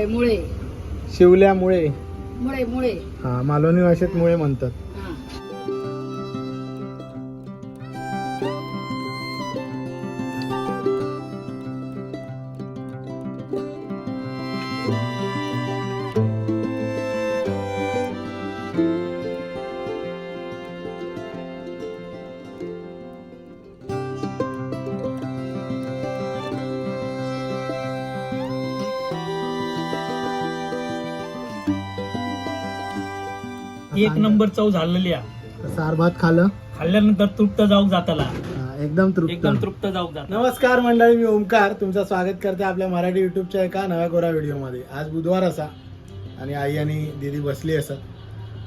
मुळे शिवल्यामुळे. मुळे मुळे. हा मालवणी भाषेत मुळे म्हणतात. एक नंबर चव झालेली आहे. सार भात खाल्लं. खाल्ल्यानंतर तृप्त जाऊ जाताला. हा, एकदम तृप्त. एकदम तृप्त जाऊ जात नमस्कार मंडळी मी ओमकार. तुमचं स्वागत करते आपल्या मराठी युट्यूबच्या एका नव्या कोरा व्हिडिओमध्ये आज बुधवार असा आणि आई आणि दीदी बसली असत.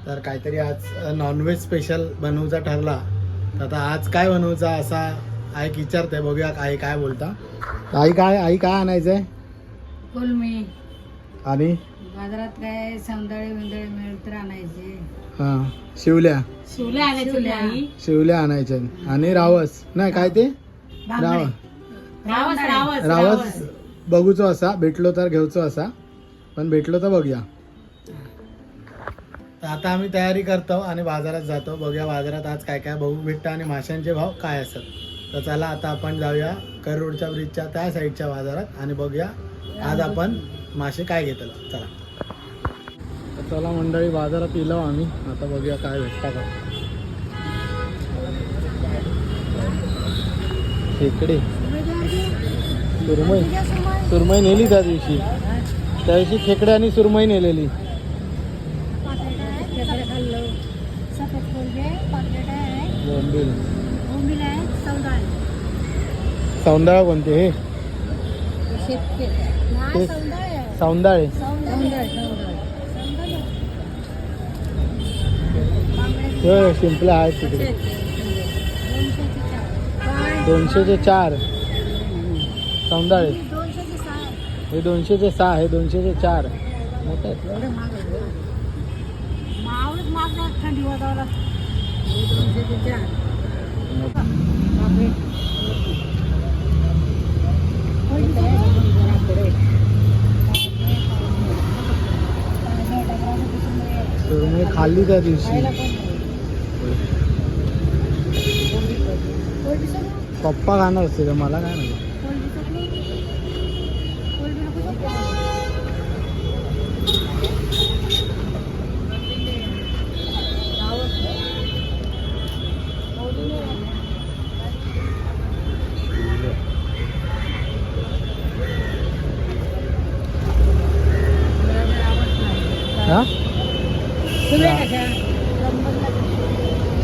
तर काहीतरी आज नॉनव्हेज स्पेशल बनवूचा ठरला. तर आता आज काय बनवूचा असा आई विचारते. बघूया आई काय बोलता. आई काय आई काय आणायचंय? कुलमी. आणि? बाजारात काय सौंदळे विंदळे मिळत तर आणायचे. हा. शिवल्या? शिवल्या शिवल्या. आणायच्या. आणि रावस? नाही काय ते? राव रावस. रावस रावस बघूचो असा भेटलो तर घेऊचो असा पण भेटलो तर बघूया. तर आता आम्ही तयारी करतो आणि बाजारात जातो. बघूया बाजारात आज काय काय बघू भेटतं आणि माशांचे भाव काय असतात. तर चला आता आपण जाऊया कर रोडच्या ब्रिजच्या त्या साईडच्या बाजारात आणि बघूया. आज आपण मासे काय घेतलं चला. चला मंडळी बाजारात येलो आम्ही. आता बघूया काय भेटता का खेकडे. सुरमई. सुरमई नेली त्या दिवशी. त्या दिवशी खेकडे आणि सुरमई नेलेली. सौंदाळा कोणते हे सौंदाळे होय शिंपले आहेत तिकडे. दोनशेचे चार. सौंदाळे हे दोनशेचे सहा हे दोनशेचे चार. मोठे आहेत थंडी वाजावला दोनशे ते चार सुरमई खाल्ली त्या दिवशी. पप्पा खाणार असते मला काय नाही हा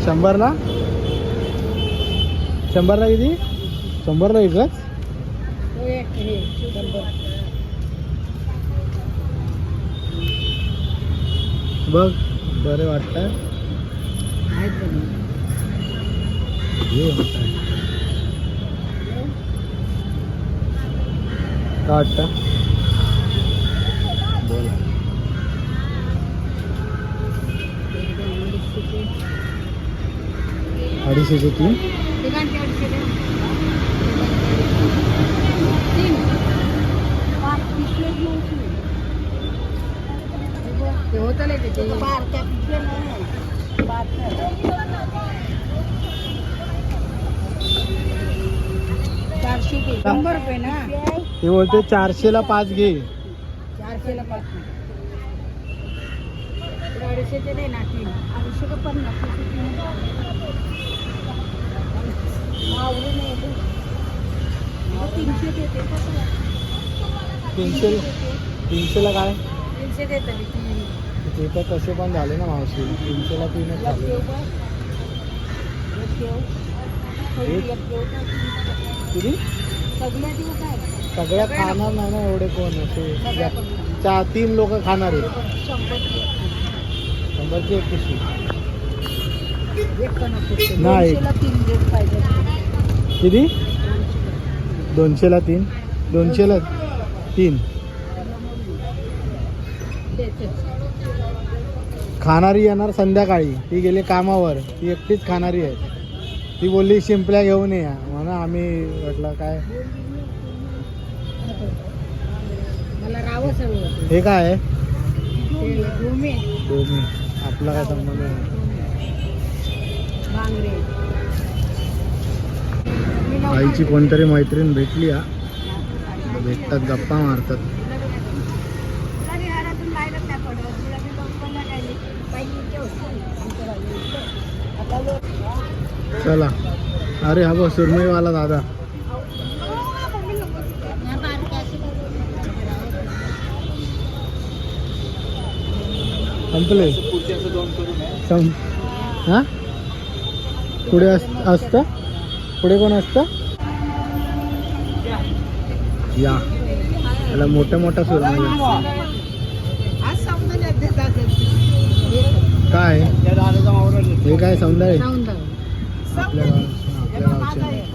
शंभरला? शंभरला किती? शंभरला एकच बघ बरे वाटतं काय वाटतं? अडीचशेचे तीन शंभर रुपये ना? ते बोलते चारशेला पाच घे. चारशेला पाच अडीचशेचे दे ना तीन. अडीचशे का पन्नास? तीनशे तीनशेला काय? ते तर तसे पण झाले ना मावशी. तीनशेला तीनच झाले. किती? सगळ्या खाणार नाही ना एवढे कोण? असे चार तीन लोक खाणार आहेत. शंभरची एक पिशवी नाही. किती? दोनशेला तीन. दोनशेला तीन. खाणारी येणार संध्याकाळी. ती गेली कामावर. ती एकटीच खाणारी आहे. ती बोलली शिंपल्या घेऊन या. म्हणा आम्ही म्हटलं काय? हे काय? आहे आपला काय संबंध आईची कोणतरी मैत्रीण भेटली हा. भेटतात गप्पा मारतात. चला. अरे हा बघ सुरमईवाला दादा. संपले. सं हा? पुढे अस असतं? पुढे कोण असतं? या. त्याला मोठ्या मोठा सुरमई काय? हे काय सौंदर्य? आपल्या गावचे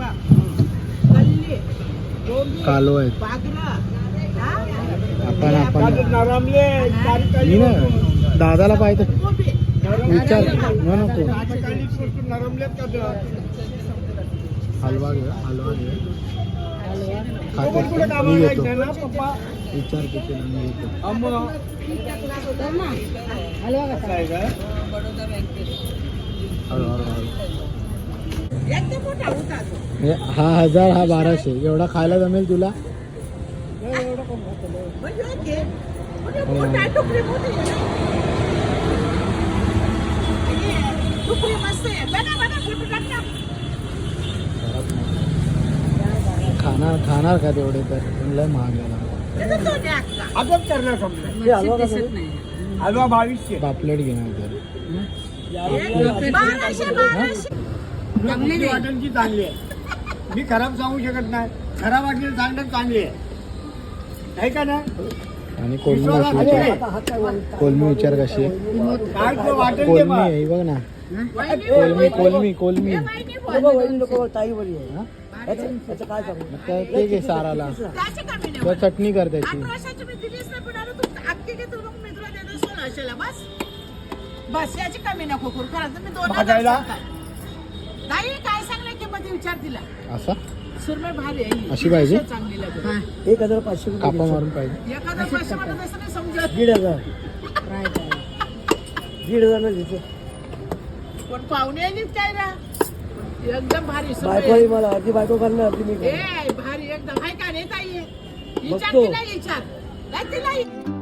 कालो आहेत. आपण आपण. मी ना दादाला पाहिजे. विचार. न नको हलवा घे हलवा घे. खाते मी घेतो विचार किती मी घेतो हळू हळू हळू. हे हा हजार हा बाराशे. एवढा खायला जमेल तुला? हो. खाणार खाणार का तेवढे तर? पण लय महाग हलवा बावीसशे. पापलेट घेणार तर. हॉटेलची चांगली आहे. मी खराब सांगू शकत नाही. खराब वाटली सांगणं चांगली आहे. आहे का ना आणि कोलमी विचार कोलमी विचार कशी आहे? काय तो वाटेल ते कोलमी बघ. आहे बघ ना. कोलमी कोलमी कोलमी. हा? आता ते घे साराला. किंवा चटणी कर त्याची. बस. याची कमी नको करू खरं तर मी दोन हजार. नाही काय सांगलं किंमत विचार तिला? असा? सुरमई भारी आहे. अशी पाहिजे? चांगली लागेल. एक हजार पाचशे कापा मारून पाहिजे. एखादा पाचशे वाटत असं नाही समजत. दीड हजार. दीड हजार पण पाहुणे काय ना एकदम भारी सुरमई. मला अर्धी बायको करणार अर्धी मी ए भारी एकदम. हाय का नाही ताई? विचार बघतो. तिला विचार नाही. तिला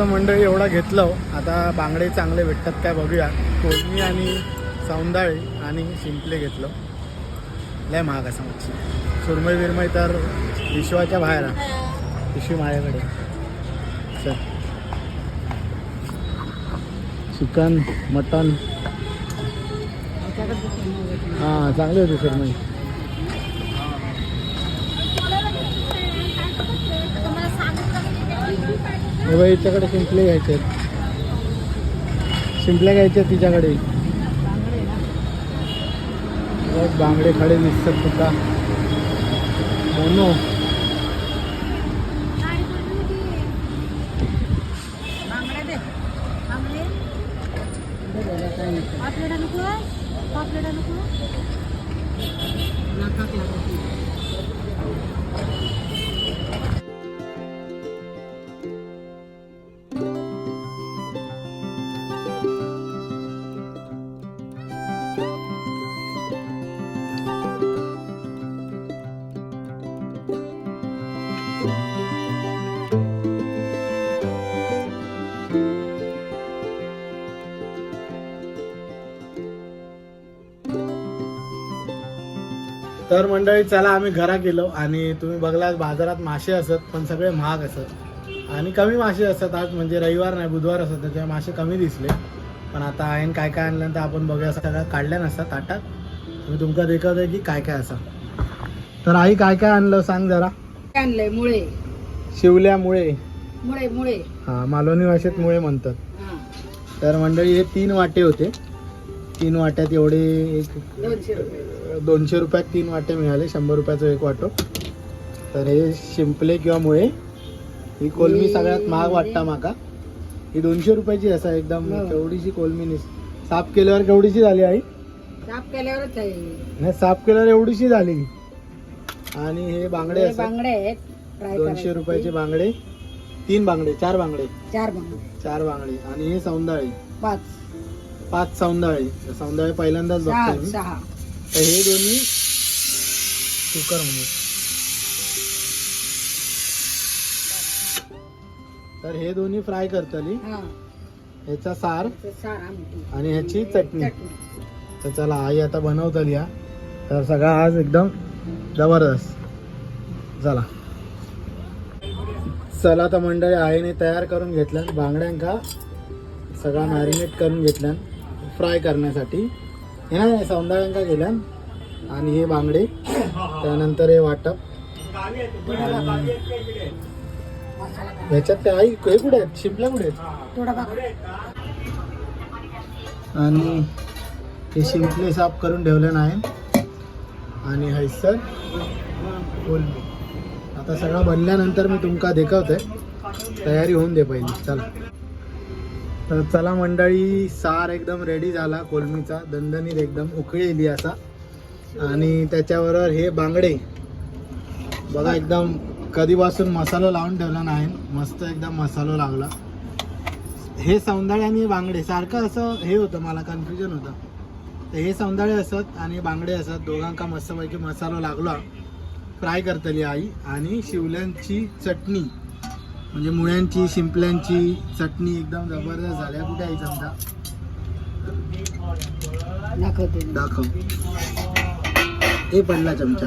मंडळी एवढा घेतलं. आता बांगडे चांगले भेटतात काय बघूया. कोलमी आणि सौंदाळे आणि शिंपले घेतलं. लय महाग असं मच्छी. सुरमई बिरमई तर विश्वाच्या बाहेर पिशवी माझ्याकडे. चल. Chicken mutton. हां चांगली होती सुरमई. हे बाई हिच्याकडे शिंपले घ्यायचे आहेत. शिंपल्या घ्यायच्या तिच्याकडे. बांगडे खडे दिसतात तुका मोनो. तर मंडळी चला आम्ही घरा गेलो आणि तुम्ही बघलात बाजारात मासे असत पण सगळे महाग असत. आणि कमी मासे असतात आज म्हणजे रविवार नाही बुधवार असत त्याच्यामुळे मासे कमी दिसले. पण आता आईन काय काय आणलं तर आपण बघूया सगळं काढल्या नसतात ताटात. मी तुमका देखवतोय की काय काय असं. तर आई काय काय आणलं सांग जरा. आणलंय? मुळे. शिवल्यामुळे मुळे. मुळे हा मालवणी भाषेत मुळे म्हणतात. हा. तर मंडळी हे तीन वाटे होते. तीन वाट्यात एवढे एक दोनशे रुपये. दोनशे रुपयात तीन वाटे मिळाले शंभर रुपयाचं एक वाटो. तर हे शिंपले किंवा मुळे ही कोलमी सगळ्यात महाग वाटता माका. ही दोनशे रुपयाची असा एकदम. केवढीशी कोलमी साफ केल्यावर केवढीशी झाली आई? साफ केल्यावरच आहे. नाही साफ केल्यावर एवढीशी झाली. आणि हे बांगडे बांगडे दोनशे. रुपयाचे बांगडे. तीन बांगडे चार बांगडे. चार बांगडे. चार बांगडे. आणि हे सौंदाळे. पाच. पाच सौंदाळे. सौंदाळे पहिल्यांदाच सहा. तर हे दोन्ही कुकर म्हणून. तर हे दोन्ही फ्राय करतली. हा. ह्याचा सार आणि ह्याची चटणी. तर चला आई आता बनवतली हा. तर सगळा आज एकदम जबरदस्त. चला. चला तर मंडळी आईने तयार करून घेतल्या बांगड्यांका. सगळा मॅरिनेट करून घेतल्या फ्राय करण्यासाठी. हे ना सौंदाळ्यांका गेल्या आणि हे बांगडे. त्यानंतर हे वाटप. आणि ह्याच्यात ते आई हे कुठे आहेत? शिंपल्या कुठे आहेत? आणि हे शिंपले साफ करून ठेवले नाही. आणि हैसर बोल आता सगळं बनल्यानंतर मी तुमका देखवतोय तयारी होऊन दे पहिली. चला. तर चला मंडळी सार एकदम रेडी झाला कोलमीचा दणदणीत एकदम उकळी असा आणि त्याच्याबरोबर हे बांगडे. बघा एकदम कधीपासून मसाला लावून ठेवला नाही. मस्त एकदम मसाला लागला. हे सौंदाळे आणि बांगडे सारखं असं हे होतं मला कन्फ्युजन होतं. तर हे सौंदाळे असत आणि बांगडे असत दोघांका मस्तपैकी मसाला लागला. फ्राय करतली आई आणि शिवल्यांची चटणी. म्हणजे मुळ्यांची शिंपल्यांची चटणी एकदम जबरदस्त झाल्या कुठे आई समजा दाखवते. दाखव. हे पडला चमचा.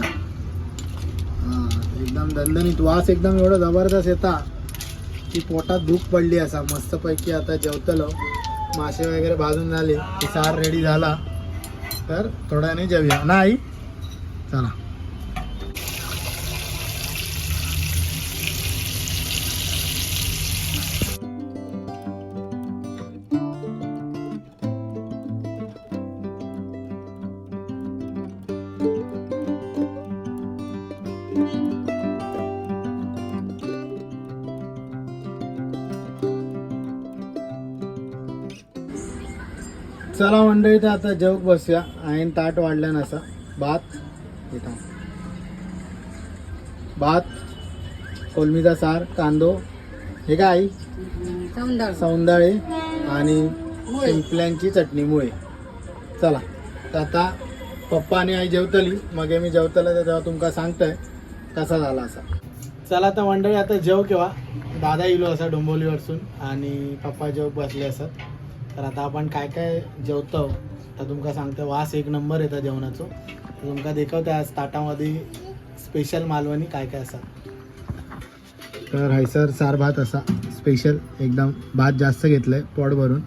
हा एकदम दणदणीत वास एकदम एवढा जबरदस्त येता की पोटात भूक पडली असा. मस्तपैकी आता जेवतलो. मासे वगैरे भाजून झाले. की सार रेडी झाला. तर थोड्याने जेवूया. ना आई? चला. मंडळी तर आता जेवक बसूया. आईन ताट वाढल्या नसा भात. इथं. भात कोलमीचा सार कांदो. हे काय आई? सौंदळ. आणि शिंपल्यांची चटणी मुळे. चला. तर आता पप्पा आणि आई जेवतली. मग मी जेवतलं तर तेव्हा तुमका सांगतोय कसा झाला असा. चला तर मंडळी आता जेव केव्हा? दादा इलो असा डोंबोलीवरसून आणि पप्पा जेव बसले असत. तर आता आपण काय काय जेवतो तर तुमका सांगतो वास एक नंबर येतं जेवणाचो. तुमका देखवते आज ताटामध्ये स्पेशल मालवणी काय काय असा. तर हैसर सार भात असा स्पेशल एकदम भात जास्त घेतलंय पोट भरून.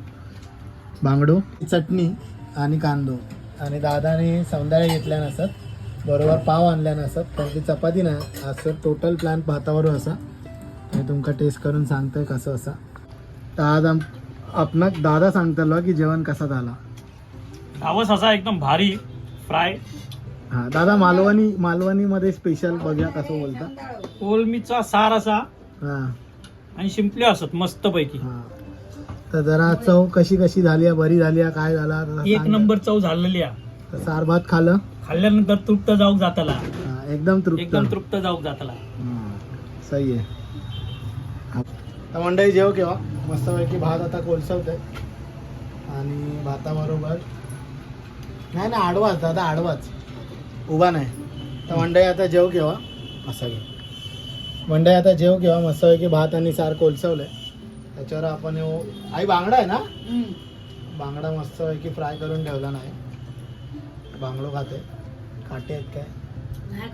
बांगडो. चटणी आणि कांदो. आणि दादाने सौंदाळे घेतल्या नसत बरोबर पाव आणल्या नसत कारण की चपाती नाही असं टोटल प्लॅन भातावर असा. हे तुमका टेस्ट करून सांगतोय कसं असा. तर आज आम आपणाक दादा सांगतलो की जेवण कसा झाला? धावस असा एकदम भारी फ्राय हा दादा मालवणी मालवणीमध्ये स्पेशल बघूया कसं बोलता. कोलमीचा सार असा हा. आणि शिंपले असत मस्त पैकी हा. तर जरा चव कशी कशी झाली आहे बरी झाली आहे काय झाला जरा एक सांग. नंबर चव झालेली आहे. तर सार भात खाल्लं. खाल्ल्यानंतर तृप्त जाऊक जाताला. हा, एकदम तृप्त. एकदम तृप्त जाऊक जाताला. हा, सही आहे. तर मंडळी जेव केव्हा मस्तपैकी भात आता कोलसवत आहे आणि भाताबरोबर नाही ना आडवाच दादा आडवाच. उभा नाही. तर मंडळी आता जेव केव्हा असा घे. मंडळी आता जेव केव्हा मस्तपैकी भात आणि सार कोलसवलंय. त्याच्यावर आपण येऊ. आई बांगडा आहे ना. बांगडा मस्तपैकी फ्राय करून ठेवला नाही. बांगडो खाते. काटे आहेत काय? नाही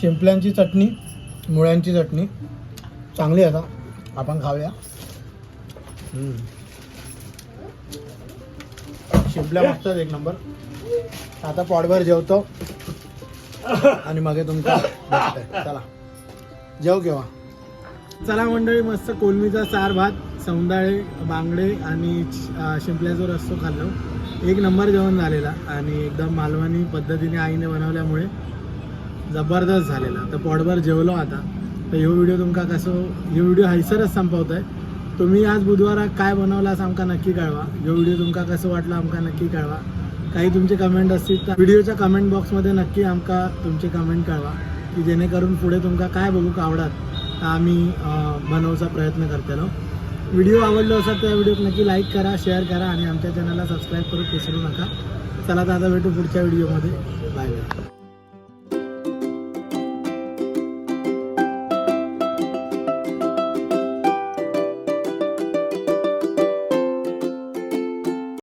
शिंपल्यांची चटणी मुळ्यांची चटणी. चांगली आहे आता. आपण खाऊया. शिंपल्या मस्त एक नंबर. आता पॉडभर जेवतो. आणि मग तुमचा भेटतंय. चला. जेव केव्हा? चला मंडळी मस्त कोलमीचा सार भात सौंदाळे बांगडे आणि शिंपल्याचा रस्तो खाल्लो. एक नंबर जेवण झालेला आणि एकदम मालवणी पद्धतीने आईने बनवल्यामुळे जबरदस्त झालेला. तर पोटभर जेवलो आता. तर ह्यो व्हिडिओ तुमका कसो ह्यो व्हिडिओ हैसरच आहे तुम्ही आज बुधवाराक काय बनवलास आमका नक्की कळवा. ह्यो व्हिडिओ तुमका कसं वाटला आमका नक्की कळवा. काही तुमचे कमेंट असतील तर व्हिडिओच्या कमेंट बॉक्समध्ये नक्की आमका तुमचे कमेंट कळवा. की जेणेकरून पुढे तुमका काय बघूक आवडत आम्ही बनवचा प्रयत्न करतलो. व्हिडिओ आवडलो असेल तर या नक्की लाईक करा शेअर करा आणि आमच्या चॅनलला सबस्क्राईब करून विसरू नका. चला दादा भेटू पुढच्या व्हिडिओमध्ये. Bye bye